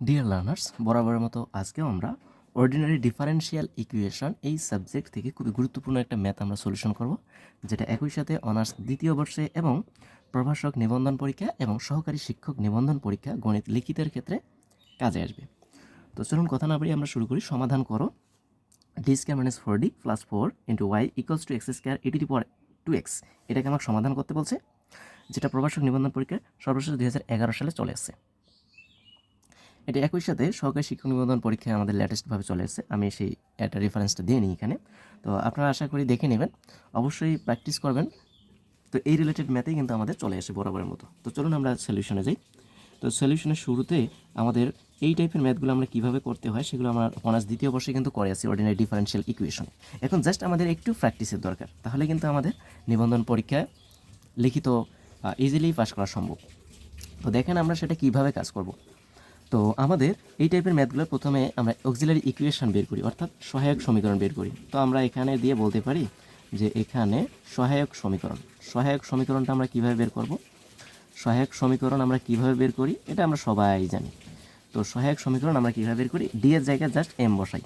Dear learners বরাবরের মতো আজকেও আমরা অর্ডিনারি ডিফারেন্সিয়াল ইকুয়েশন এই সাবজেক্ট থেকে খুবই গুরুত্বপূর্ণ একটা ম্যাথ আমরা সলিউশন করব, যেটা একই সাথে অনার্স দ্বিতীয় বর্ষে এবং প্রভাষক নিবন্ধন পরীক্ষা এবং সহকারী শিক্ষক নিবন্ধন পরীক্ষা গণিত লিখিতের ক্ষেত্রে কাজে আসবে। তো চলুন কথা না বাড়িয়ে আমরা শুরু করি। সমাধান করো। D square minus four D plus four into Y equals to X square এটি টু টু এক্স এটাকে আমাকে সমাধান করতে বলছে, যেটা প্রভাষক নিবন্ধন পরীক্ষা সর্বশেষ দুই হাজার এগারো সালে চলে আসছে। এটা একই সাথে সরকারি শিক্ষক নিবন্ধন পরীক্ষায় আমাদের লেটেস্টভাবে চলে এসেছে। আমি সেই একটা রেফারেন্সটা দিয়ে নিই এখানে। তো আপনারা আশা করি দেখে নেবেন। অবশ্যই প্র্যাকটিস করবেন। তো এই রিলেটেড ম্যাথেই কিন্তু আমাদের চলে আসে বরাবরের মতো। তো চলুন আমরা সলিউশনে যাই। তো সলিউশনের শুরুতে আমাদের এই টাইপের ম্যাথগুলো আমরা কীভাবে করতে হয় সেগুলো আমরা অনার্স দ্বিতীয় বর্ষে কিন্তু করে আছি অর্ডিনারি ডিফারেন্সিয়াল ইকুয়েশন এখন জাস্ট আমাদের একটু প্র্যাকটিসের দরকার। তাহলে কিন্তু আমাদের নিবন্ধন পরীক্ষায় লিখিত ইজিলি পাস করা সম্ভব। তো দেখেন আমরা সেটা কীভাবে কাজ করব। তো আমাদের এই টাইপের ম্যাথগুলো প্রথমে আমরা অক্সিলারি ইকুয়েশন বের করি, অর্থাৎ সহায়ক সমীকরণ বের করি। তো আমরা এখানে দিয়ে বলতে পারি যে এখানে সহায়ক সমীকরণ। সহায়ক সমীকরণটা আমরা কীভাবে বের করব? সহায়ক সমীকরণ আমরা কীভাবে বের করি? এটা আমরা সবাই জানি। তো সহায়ক সমীকরণ আমরা কীভাবে বের করি? ডি এর জায়গায় জাস্ট এম বসাই।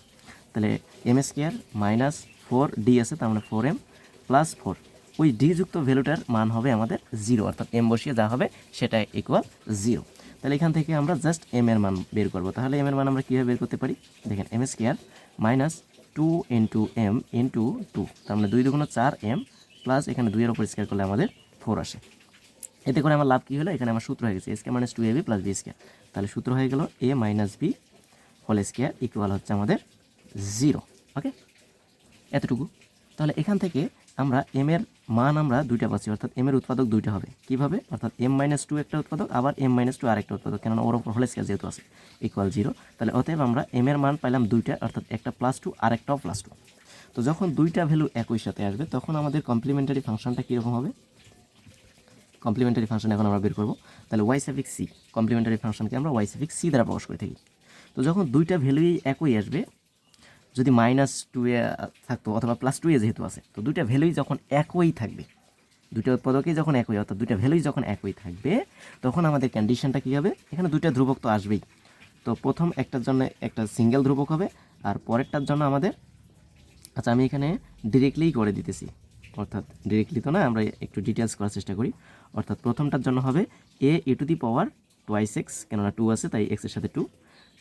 তাহলে M square minus four D আছে, তার মানে ফোর এম প্লাস ফোর ওই ডি যুক্ত ভ্যালুটার মান হবে আমাদের জিরো অর্থাৎ এম বসিয়ে যা হবে সেটা ইকুয়াল জিরো তাহলে এখান থেকে আমরা জাস্ট এম এর মান বের করব। তাহলে এম এর মান আমরা কীভাবে বের করতে পারি? দেখেন M square minus two into M into two তার মানে দুই দুগুণ চার এম প্লাস এখানে দুইয়ের ওপর স্কোয়ার করলে আমাদের ফোর আসে। এতে করে আমার লাভ কী হলো? এখানে আমার সূত্র হয়ে গেছে square minus two A B plus B square তাহলে সূত্র হয়ে গেল A minus B whole square equal হচ্ছে আমাদের জিরো ওকে এতটুকু। তাহলে এখান থেকে আমরা এম এর মান আমরা দুইটা পাচ্ছি, অর্থাৎ এম এর উৎপাদক দুইটা হবে। কীভাবে? অর্থাৎ এম মাইনাস টু একটা উৎপাদক, আবার এম মাইনাস টু আরেকটা উৎপাদক, কেননা ওর ওপর হোল স্কোয়ার যেহেতু আছে ইকুয়াল জিরো তাহলে অতএব আমরা এম এর মান পাইলাম দুইটা, অর্থাৎ একটা প্লাস টু আর একটাও প্লাস টু তো যখন দুইটা ভ্যালু একই সাথে আসবে, তখন আমাদের কমপ্লিমেন্টারি ফাংশনটা কীরকম হবে? কমপ্লিমেন্টারি ফাংশন এখন আমরা বের করব। তাহলে ওয়াই সাফিক সি কমপ্লিমেন্টারি ফাংশনকে আমরা ওয়াই সাফিক সি দ্বারা প্রকাশ করে থাকি। তো যখন দুইটা ভ্যালুই একই আসবে যদি মাইনাস টু এ থাকতো, অথবা প্লাস টু এ যেহেতু আছে, তো দুইটা ভ্যালুই যখন একই থাকবে, দুইটা উৎপাদকেই যখন একই, অর্থাৎ দুইটা ভ্যালুই যখন একই থাকবে, তখন আমাদের কন্ডিশনটা কী হবে? এখানে দুইটা ধ্রুবক তো আসবেই। তো প্রথম একটার জন্য একটা সিঙ্গেল ধ্রুবক হবে, আর পরেরটার জন্য আমাদের আচ্ছা আমি এখানে ডিরেক্টলিই করে দিতেছি। অর্থাৎ ডিরেক্টলি তো না, আমরা একটু ডিটেলস করার চেষ্টা করি। অর্থাৎ প্রথমটার জন্য হবে E E to the power twice X কেননা টু আছে, তাই এক্সের সাথে টু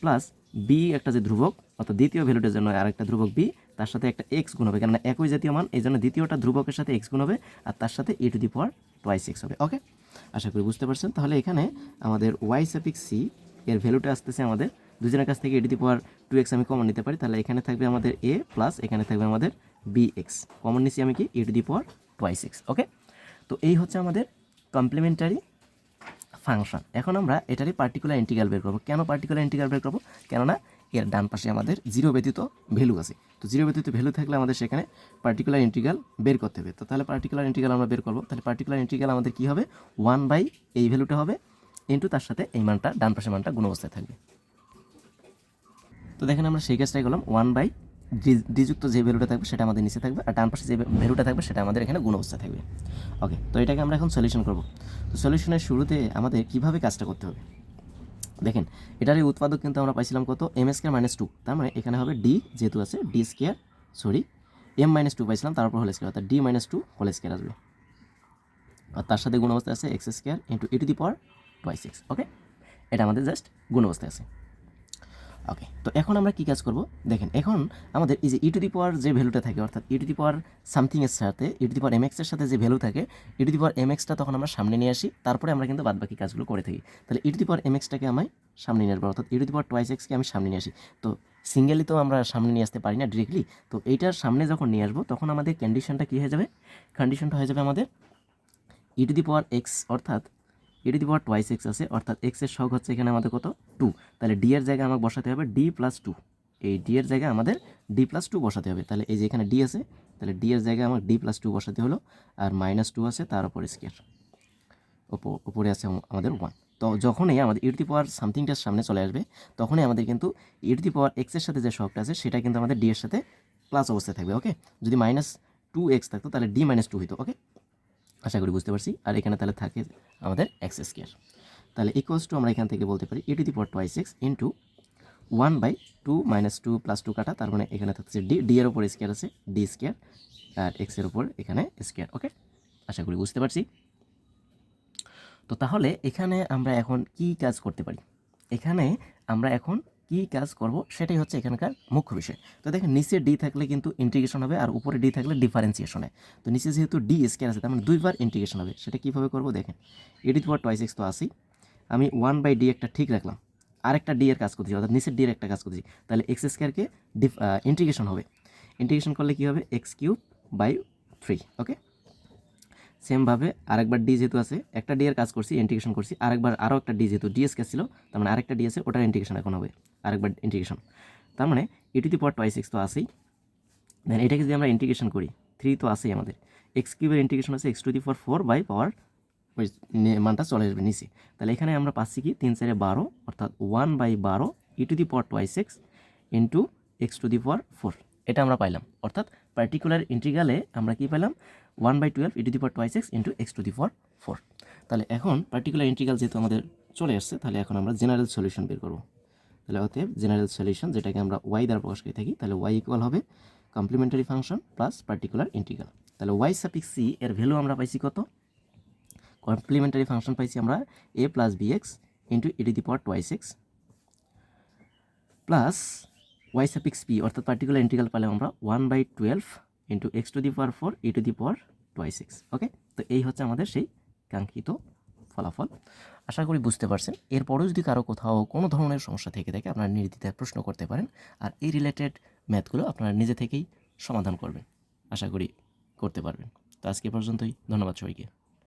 প্লাস বি একটা যে ধ্রুবক, অর্থাৎ দ্বিতীয় ভ্যালুটার জন্য আরেকটা ধ্রুবক বি, তার সাথে একটা এক্স গুণ হবে, কেননা একই জাতীয় মান, এই জন্য দ্বিতীয়টা ধ্রুবকের সাথে এক্স গুণ হবে আর তার সাথে E to the power twice X হবে ওকে আশা করি বুঝতে পারছেন। তাহলে এখানে আমাদের ওয়াই সাফিক সি এর ভ্যালুটা আসতেছে আমাদের দুজনের কাছ থেকে E to the power two X আমি কমন নিতে পারি। তাহলে এখানে থাকবে আমাদের এ প্লাস এখানে থাকবে আমাদের বি এক্স কমন নিচ্ছি আমি কি? E to the power twice X okay তো এই হচ্ছে আমাদের কমপ্লিমেন্টারি ফাংশন। এখন আমরা এটারই পার্টিকুলার ইন্টিগ্রাল বের করব। কেন পার্টিকুলার ইন্টিগ্রাল বের করব? কেননা এর ডান পাশে আমাদের জিরো ব্যতীত ভ্যালু আছে। তো জিরো ব্যতীত ভ্যালু থাকলে আমাদের সেখানে পার্টিকুলার ইন্টিগ্রাল বের করতে হবে। তো তাহলে পার্টিকুলার ইন্টিগ্রাল আমরা বের করব। তাহলে পার্টিকুলার ইন্টিগ্রাল আমাদের কী হবে? ওয়ান বাই এই ভ্যালুটা হবে ইন্টু তার সাথে এই মানটা, ডান পাশে মানটা গুণ অবস্থায় থাকবে। তো দেখেন আমরা সেই কাজটাই করলাম ওয়ান বাই ডিযুক্ত যে ভ্যালুটা থাকবে সেটা আমাদের নিচে থাকবে, আর ডান পাশে যে ভ্যালুটা থাকবে সেটা আমাদের এখানে গুণ অবস্থা থাকবে। ওকে তো এটাকে আমরা এখন সলিউশন করব। তো সলিউশনের শুরুতে আমাদের কীভাবে কাজটা করতে হবে? দেখেন, এটার এই উৎপাদক কিন্তু আমরা পাইছিলাম কত? এম স্কোয়ার মাইনাস টু তার মানে এখানে হবে ডি যেহেতু আছে D square sorry M minus two পাইছিলাম তারপর হোল স্কোয়ার অর্থাৎ D minus two whole square আসবে। আর তার সাথে গুণ অবস্থা আছে X square into E to the power twice six okay এটা আমাদের জাস্ট গুণ অবস্থায় আছে। ওকে তো এখন আমরা কী কাজ করব? দেখেন, এখন আমাদের এই যে ই টু দি পাওয়ার যে ভ্যালুটা থাকে, অর্থাৎ ই টু দি পাওয়ার সামথিংয়ের সাথে ই টু দি পাওয়ার এম সাথে যে ভ্যালু থাকে E to the power M extra তখন আমরা সামনে নিয়ে আসি, তারপরে আমরা কিন্তু বাদবাকি কাজগুলো করে থাকি। তাহলে ই টু দি পাওয়ার এম এক্সটাকে আমি সামনে নিয়ে আসব, অর্থাৎ E to the power twice এক্সকে আমি সামনে নিয়ে আসি। তো সিঙ্গেলি তো আমরা সামনে নিয়ে আসতে পারি না ডিরেক্টলি তো এইটার সামনে যখন নিয়ে আসব, তখন আমাদের কন্ডিশনটা কী হয়ে যাবে? কন্ডিশনটা হয়ে যাবে আমাদের ই টু দি পাওয়ার এক্স অর্থাৎ E to the power twice X আছে, অর্থাৎ এক্সের শখ হচ্ছে এখানে আমাদের কত? টু তাহলে ডি এর জায়গায় আমাকে বসাতে হবে ডি প্লাস টু এই ডি এর জায়গায় আমাদের ডি প্লাস টু বসাতে হবে। তাহলে এই যে এখানে ডি আছে, তাহলে ডি এর জায়গায় আমার ডি প্লাস টু বসাতে হলো, আর মাইনাস টু আছে তার উপর স্কেয়ার উপরে আছে আমাদের ওয়ান তো যখনই আমাদের দি পাওয়ার সামথিংটার সামনে চলে আসবে, তখনই আমাদের কিন্তু দি পাওয়ার এক্সের সাথে যে শখটা আছে, সেটা কিন্তু আমাদের ডি এর সাথে প্লাস অবস্থায় থাকবে ওকে যদি মাইনাস টু এক্স থাকতো, তাহলে ডি মাইনাস টু হইতো ওকে আশা করি বুঝতে পারছি। আর এখানে তাহলে থাকে আমাদের এক্স স্কোয়ার তাহলে ইকুয়ালস টু আমরা এখান থেকে বলতে পারি E to the power twice X into one by two minus two plus two কাটা, তার মানে এখানে থাকছে ডি ডি এর উপর স্কোয়ার আছে ডি স্কোয়ার আর এক্সের ওপর এখানে স্কোয়ার ওকে আশা করি বুঝতে পারছি। তো তাহলে এখানে আমরা এখন কি কাজ করতে পারি? এখানে আমরা এখন কি কাজ করব সেটাই হচ্ছে এখানকার মুখ্য বিষয়। তো দেখেন, নিচে ডি থাকলে কিন্তু ইন্টিগ্রেশন হবে আর উপরে ডি থাকলে ডিফারেন্সিয়েশন তো নিচে যেহেতু ডি স্কোয়ার আছে, তার মানে দুইবার ইন্টিগ্রেশন হবে। সেটা কীভাবে করব দেখেন এডি পাওয়ার টয়েস এক্স তো আসি আমি ওয়ান বাই ডি একটা ঠিক রাখলাম, আরেকটা ডি এর কাজ করতেছি অর্থাৎ নিচের ডি এর একটা কাজ করতেছি তাহলে এক্স স্কোয়ারকে ডিফ ইন্টিগ্রেশন হবে। ইন্টিগ্রেশন করলে কী হবে? X cube by three okay সেমভাবে আরেকবার ডি যেহেতু আছে, একটা ডি এর কাজ করছি ইন্টিগ্রেশন করছি, আরেকবার আরও একটা ডি যেহেতু ডিএস কে ছিল, তার মানে আরেকটা ডি আছে, ওটার ইন্টিগ্রেশন এখন হবে। আরেকবার ইন্টিগ্রেশন তার মানে E to the power twice X তো আসেই দেন এটাকে যদি আমরা ইন্টিগ্রেশন করি থ্রি তো আসেই আমাদের। এক্স কিউবের ইন্টিগ্রেশন আছে X to the power four by power ওই মানটা চলে আসবে নিচে। তাহলে এখানে আমরা পাচ্ছি কি? তিন চারে বারো, অর্থাৎ ওয়ান বাই বারো E to the power twice X into X to the power four এটা আমরা পাইলাম। অর্থাৎ পার্টিকুলার ইন্টিগ্রালে আমরা কি পেলাম? One by twelve E to the power twice X into X to the power four তাহলে এখন পার্টিকুলার ইন্টিগ্রাল যেহেতু আমাদের চলে আসছে, তাহলে এখন আমরা জেনারেল সলিউশন বের করব। তাহলে অতএব জেনারেল সলিউশন যেটাকে আমরা ওয়াই দ্বারা প্রকাশ করে থাকি, তাহলে ওয়াই ইকুয়াল হবে complementary function plus particular integral তাহলে ওয়াই সাপিক সি এর ভ্যালু আমরা পাইছি কত? কমপ্লিমেন্টারি ফাংশন পাইছি আমরা A plus B X into E to the power twice X plus Y suffix P অর্থাৎ পার্টিকুলার ইন্টিগ্রাল পেলাম আমরা one by twelve into X to the power four E to the power twice X okay তো এই হচ্ছে আমাদের সেই কাঙ্ক্ষিত ফলাফল। আশা করি বুঝতে পারছেন। এরপরেও যদি কারও কোথাও কোনো ধরনের সমস্যা থেকে থাকে, আপনারা নির্দ্বিধায় প্রশ্ন করতে পারেন আর এই রিলেটেড ম্যাথগুলো আপনারা নিজে থেকেই সমাধান করবেন। আশা করি করতে পারবেন। তো আজকে পর্যন্তই। ধন্যবাদ সবাইকে।